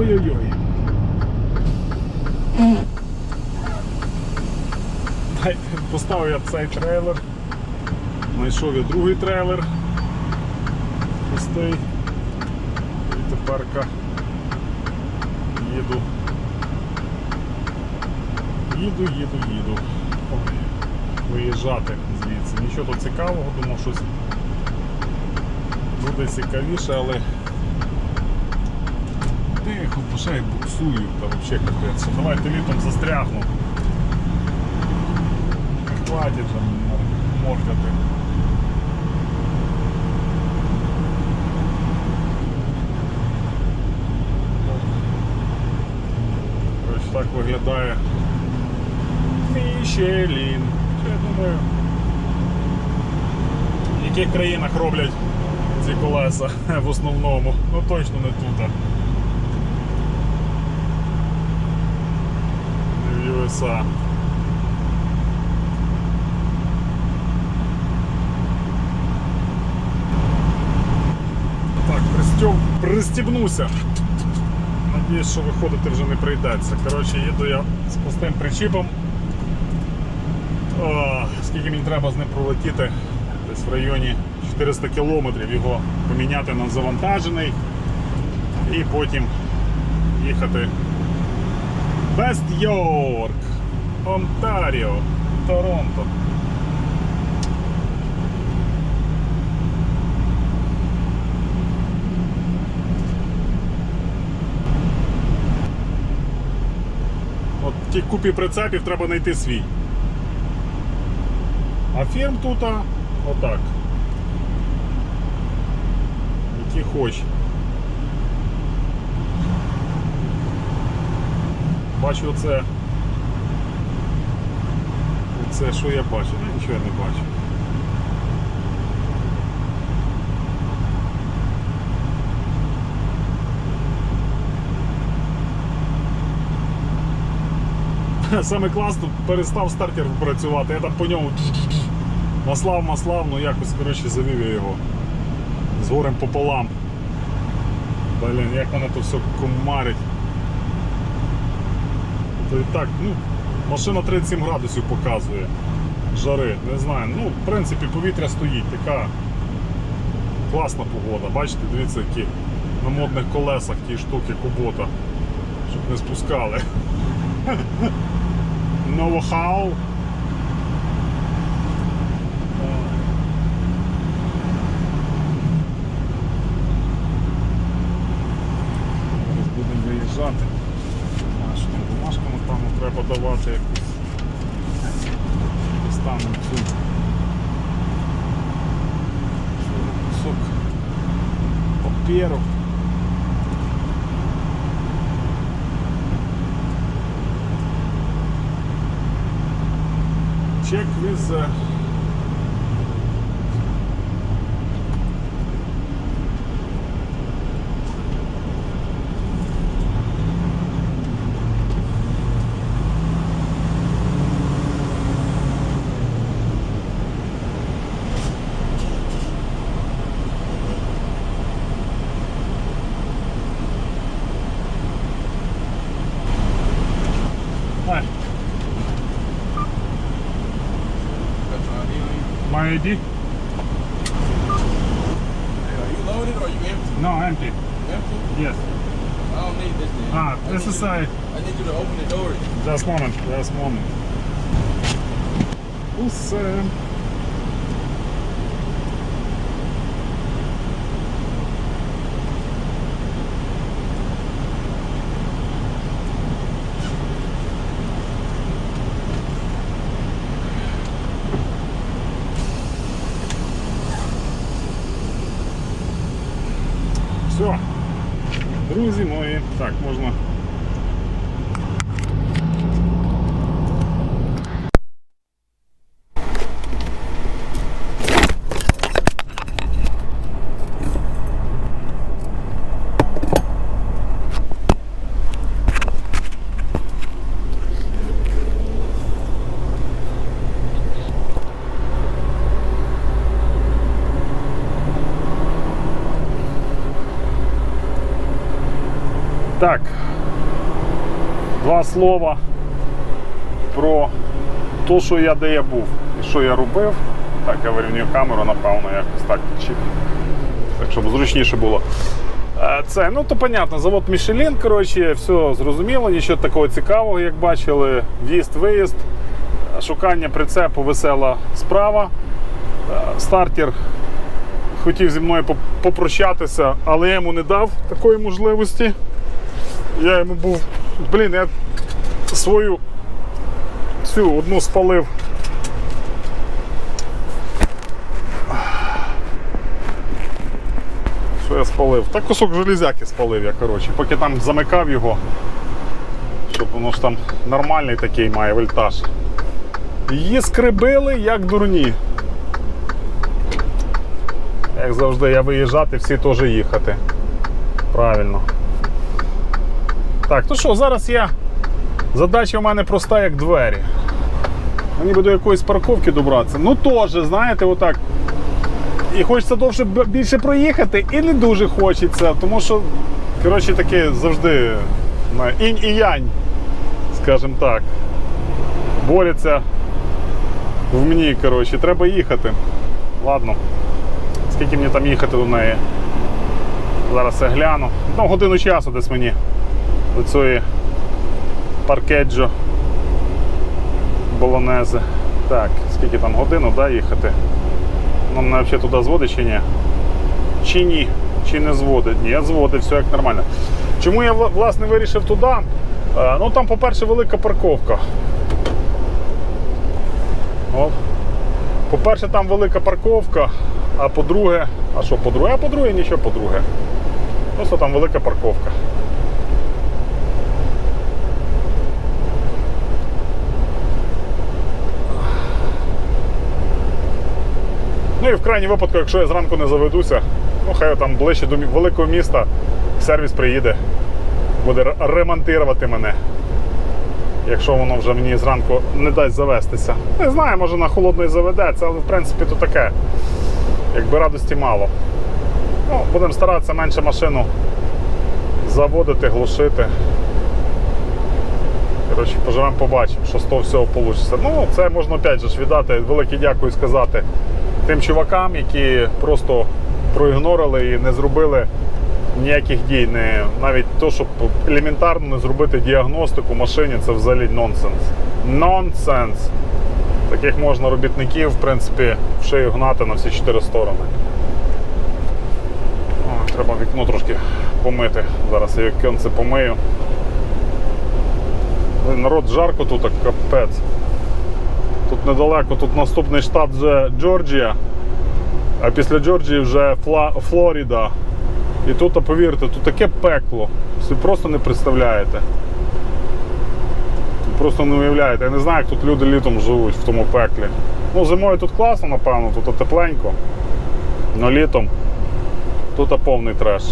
Ой-ой-ой. Поставив я цей трейлер. Знайшов я другий трейлер. Пустий. І теперка їду. Їду, їду, їду. Виїжджати звідси. Нічого тут цікавого, думав, щось буде цікавіше, але тихо, бо ще й буксую, та взагалі капець. Давайте літом застрягну. Хватить же мор- моркати. Так виглядає Мішелін. Я думаю, в яких країнах роблять ці колеса в основному. Ну точно не тут. В Так, пристьоб... пристібнуся. Надіюсь, що виходити вже не прийдеться. Коротше, їду я з пустим причіпом. О, скільки мені треба з ним пролетіти? Десь в районі 400 кілометрів його поміняти на завантажений і потім їхати Вест Йорк, Онтаріо, Торонто. От в тій купі прицепів треба знайти свій. А фірм тут отак. Які хоч. Бачу оце. Оце що я бачу? Нічого я не бачу. Саме класно перестав стартер працювати. Я там по ньому маслав, маслав, ну якось коротше завів я його з горем пополам. Блін, як мене то все комарить. То і так, ну, машина 37 градусів показує. Жари, не знаю. Ну, в принципі, повітря стоїть, така класна погода. Бачите, дивіться, які на модних колесах ті штуки кубота, щоб не спускали. Ноу-хау. Зараз будемо виїжджати. А що там бумажками там треба давати якусь. Достанемо цю. цю кусок паперу. Check with ready. Are you loaded or are you empty? No, empty. Empty? Yes. I don't need this thing. Ah, this is a... I need you to open the door. Just moment, just moment. Awesome. Мої. Так, можна слова про те, що я де я був і що я робив. Так, я вирівнюю камеру, напевно, якось так чіп. Так, щоб зручніше було. Е, Це, ну то понятно, завод Мішелін, коротше, все зрозуміло, нічого такого цікавого, як бачили. В'їзд, виїзд, шукання прицепу, весела справа. Е, Стартер хотів зі мною попрощатися, але я йому не дав такої можливості. Я йому був. Блін, я свою цю одну спалив. Що я спалив? Та кусок железяки спалив я, коротше, поки там замикав його, щоб воно ж там нормальний такий має вольтаж. Її скрибили як дурні. Як завжди, я виїжджати, всі теж їхати. Правильно. Так, ну що, зараз я. Задача в мене проста, як двері. Мені би до якоїсь парковки добратися. Ну теж, знаєте, отак. І хочеться довше більше проїхати, і не дуже хочеться, тому що, коротше, таке завжди інь і янь, скажімо так. Борються в мені, коротше, треба їхати. Ладно. Скільки мені там їхати до неї? Зараз я гляну. Ну, годину часу десь мені до цієї паркеджо Болонези. Так, скільки там годину да, їхати? Мене взагалі туди зводить чи ні? Чи ні? Чи не зводить? Ні, зводить, все як нормально. Чому я вла- власне вирішив туди? Е, Ну там, по-перше, велика парковка. По-перше, там велика парковка, а по-друге, а що по-друге? А по-друге, нічого по-друге. Просто там велика парковка. І в крайній випадку, якщо я зранку не заведуся, ну хай там ближче до великого міста сервіс приїде, буде ремонтувати мене. Якщо воно вже мені зранку не дасть завестися. Не знаю, може на холодної заведеться, але в принципі то таке. Якби радості мало. Ну, будемо старатися менше машину заводити, глушити. Коротше, поживемо, побачимо, що з того всього вийде. Ну, це можна опять же віддати велике дякую сказати тим чувакам, які просто проігнорили і не зробили ніяких дій. Не, навіть то, щоб елементарно не зробити діагностику машині, це взагалі нонсенс. Нонсенс. Таких можна робітників, в принципі, в шию гнати на всі чотири сторони. О, треба вікно трошки помити. Зараз я віконце помию. Народ жарко тут, капець. Тут недалеко, тут наступний штат вже Джорджія, а після Джорджії вже Фла... Флоріда. І тут, повірте, тут таке пекло. Ви просто не представляєте. Просто не уявляєте. Я не знаю, як тут люди літом живуть в тому пеклі. Ну, зимою тут класно, напевно, тут тепленько. Но літом тут повний треш.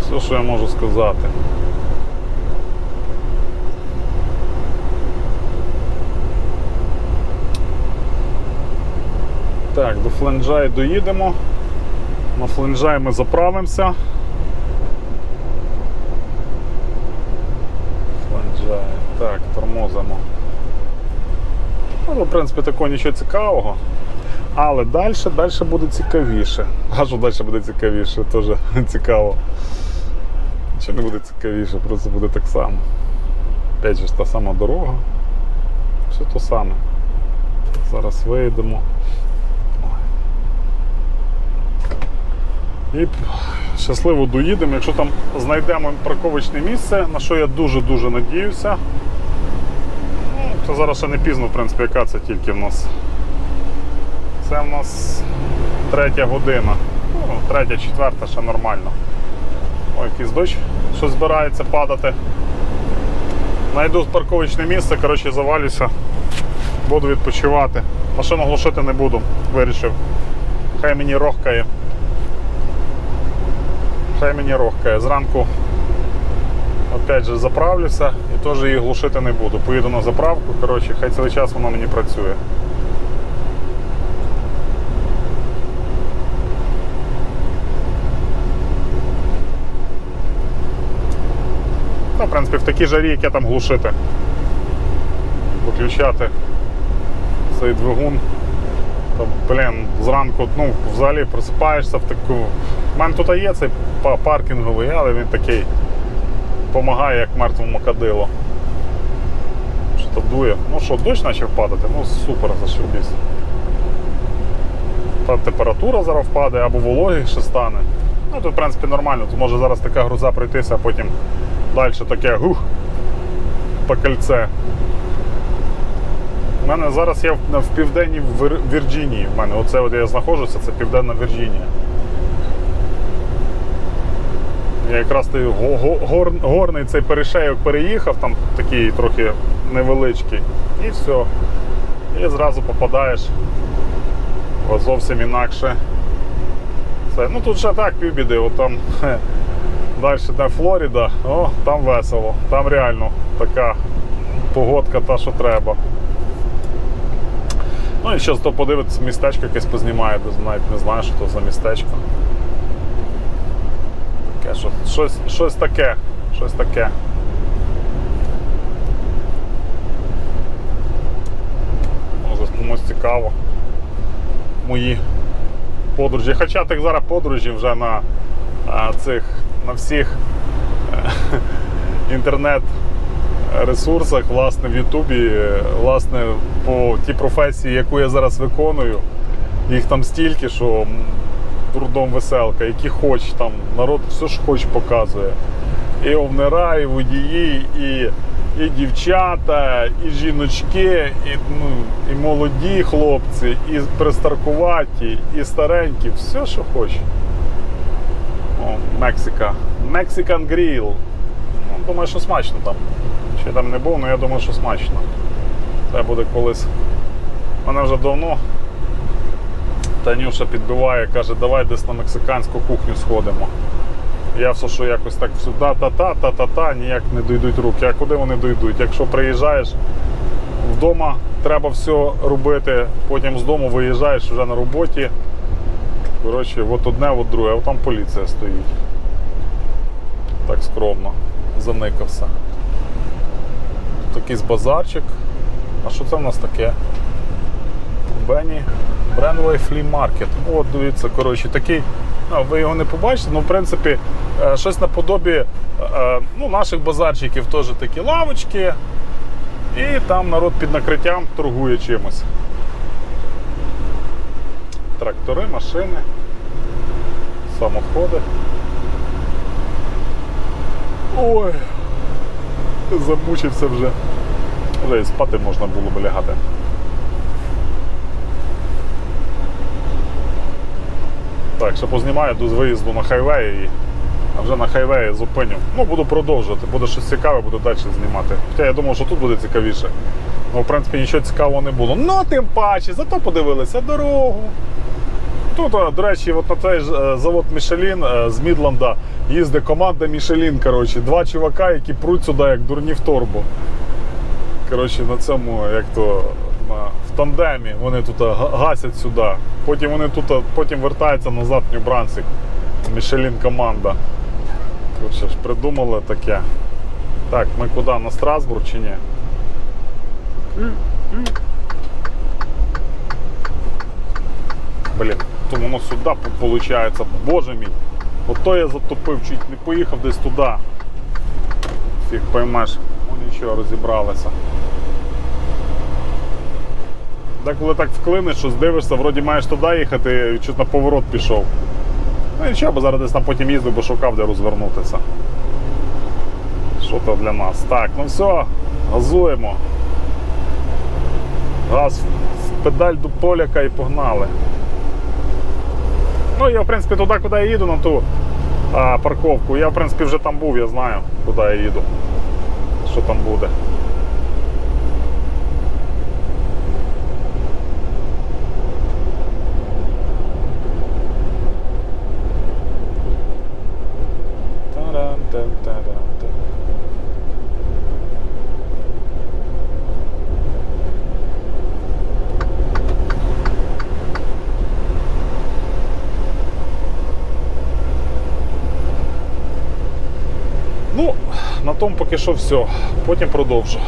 Все, що я можу сказати. Так, до Фленджай доїдемо. На Фленджай ми заправимося. Фленджай. Так, тормозимо. Ну, в принципі, такого нічого цікавого. Але далі, далі буде цікавіше. Що далі буде цікавіше, теж цікаво. Нічого не буде цікавіше, просто буде так само. Опять же, та сама дорога. Все то саме. Зараз вийдемо. І щасливо доїдемо, якщо там знайдемо парковочне місце, на що я дуже-дуже надіюся. Ну, зараз ще не пізно, в принципі, яка це тільки в нас. Це в нас третя година. Ну, третя, четверта ще нормально. Ой, якийсь дощ, що збирається падати. Найду парковочне місце, коротше, завалюся, буду відпочивати. Машину глушити не буду, вирішив. Хай мені рохкає. Хай мені рохкає. Зранку опять же заправлюся і теж її глушити не буду. Поїду на заправку, коротше, хай цілий час воно мені працює. В принципі, в такій жарі, яке там глушити. Виключати цей двигун. Та, блін, зранку, ну, взагалі просипаєшся в таку. У мене тут є цей паркінговий, але він такий допомагає, як мертвому кадило. Що то дує. Ну що, дощ почав падати? Ну супер, зашибісь. Та температура зараз впаде або вологіше стане. Ну, то в принципі нормально. Тут може зараз така груза пройтися, а потім далі таке гух по кольце. У мене зараз я в, південній Вір- Вірджинії. В мене оце от я знаходжуся, це Південна Вірджинія. Я якраз той го- го- гор, горний цей перешейок переїхав, там такий трохи невеличкий. І все. І зразу попадаєш в зовсім інакше. Це, ну тут ще так півбіди, от там далі де Флоріда, о, там весело. Там реально така погодка та, що треба. Ну і ще то подивитися, містечко якесь познімає, навіть не знаю, що то за містечко. Щось, щось таке. Щось таке. Може комусь цікаво. Мої подорожі. Хоча так зараз подорожі вже на а, цих на всіх е, інтернет ресурсах, власне, в Ютубі, власне, по тій професії, яку я зараз виконую, їх там стільки, що трудом веселка, які хоч там, народ все ж хоч показує. І овнера, і водії, і, і дівчата, і жіночки, і, ну, і молоді хлопці, і пристаркуваті, і старенькі, все, що хоч. О, Мексика. Mexican Grill. Ну, думаю, що смачно там. Ще там не був, але я думаю, що смачно. Це буде колись. Мене вже давно Танюша підбиває, каже, давай десь на мексиканську кухню сходимо. Я все, що якось так все та-та-та, та-та-та, ніяк не дійдуть руки. А куди вони дійдуть? Якщо приїжджаєш вдома, треба все робити, потім з дому виїжджаєш вже на роботі. Коротше, от одне, от друге, а там поліція стоїть. Так скромно. Заникався. Якийсь базарчик. А що це в нас таке? Бенні Бренвей Flea Market. От, дивіться, коротше, такий. А, ви його не побачите, ну, в принципі, е, щось наподобі е, ну, наших базарчиків теж такі лавочки. І там народ під накриттям торгує чимось. Трактори, машини, самоходи. Ой, замучився вже. Вже і спати можна було б лягати. Так, ще познімаю до виїзду на хайвей і а вже на хайвеї зупиню. Ну, буду продовжувати, буде щось цікаве, буду далі знімати. Хоча я думав, що тут буде цікавіше. Ну, в принципі, нічого цікавого не було. Ну, тим паче, зато подивилися дорогу. Тут, до речі, от на цей е, завод Мішелін е, з Мідланда їздить команда Мішелін. Коротше, два чувака, які пруть сюди, як дурні в торбу. Коротше, на цьому, як то тандемі вони тут гасять сюди. Потім вони тут потім вертаються назад в Нью-Брансик. Мішелін команда. Коротше, ж придумали таке. Так, ми куди? На Страсбург чи ні? Блін, то воно сюди виходить. Боже мій. Ото я затопив, чуть не поїхав десь туди. Фіг поймеш, ну нічого, розібралися. Деколи так вклиниш, що здивишся, вроді маєш туди їхати, чуть на поворот пішов. Ну і нічого, бо зараз десь там потім їздив, бо шукав, де розвернутися. Що то для нас? Так, ну все, газуємо. Газ в педаль до поляка і погнали. Ну, я, в принципі, туди, куди я їду, на ту а, парковку. Я, в принципі, вже там був, я знаю, куди я їду. Що там буде. Таран-тан-таран-тан. Ну, на тому поки що все. Потім продовжу.